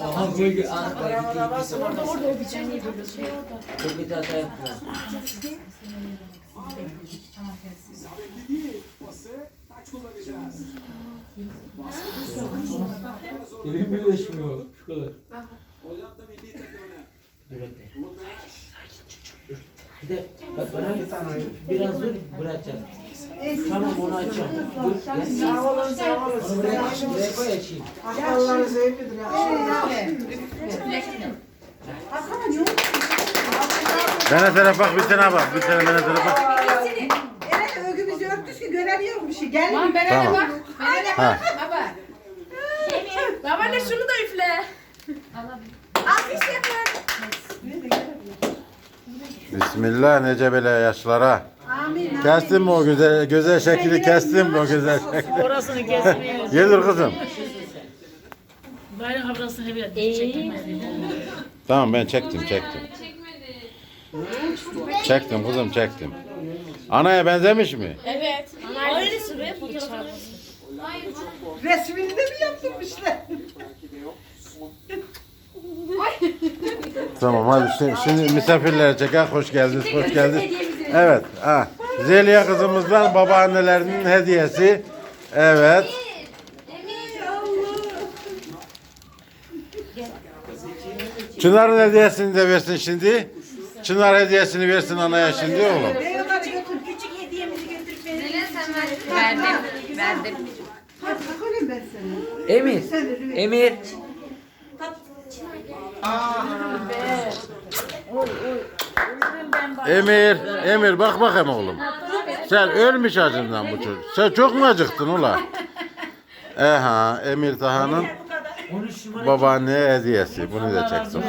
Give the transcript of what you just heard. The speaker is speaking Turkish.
Aha bu gibi Orada orada o biçim iyi böyle şey orada. Çok kötü hata yaptılar. Elim birleşmiyor şu kadar. Hocam da milli takımına. Yürekte. Bir de bak bana biraz dur bırakacağım. Tamam onu açacağım. Dur. Sağ olun, sağ olun. Onu buraya, buraya koy açayım. Allah'ınızı evlidir ya. Hakan yok. Bana taraf bak bir tane bak. Bir tane bana taraf bak. Evet, örtmüş ki göremiyorum bir şey. Gel. Lan ben Tamam. bak. Ben Ha. Baba. Babaanne şunu da üfle. Alkış yapın. Bismillah nece bela yaşlara. Amin. Kestin mi o güzel güzel şekli kestin mi o güzel şekli? Orasını kesmiyor. Yedir kızım. Bayram havrasını hep. Tamam ben çektim çektim. Çektim kızım çektim. Anaya benzemiş mi? Evet. Aynısı be fotoğrafı. Resmini de mi yaptırmışlar? Tamam hadi şimdi, şimdi misafirlere çeker. Hoş geldiniz, hoş geldiniz. Evet. Ha. Zeliha kızımızdan babaannelerinin hediyesi. Evet. Çınar'ın hediyesini de versin şimdi. Çınar hediyesini versin anaya şimdi oğlum. Küçük hediyemizi götürüp verin. Verdim. Verdim. Hadi bakalım ben seni. Emir. Emir. Emir, Emir bak bakayım oğlum. Sen ölmüş acından bu çocuk. Sen çok mu acıktın ula? Eha, Emir Taha'nın babaanneye hediyesi. Bunu da çektim.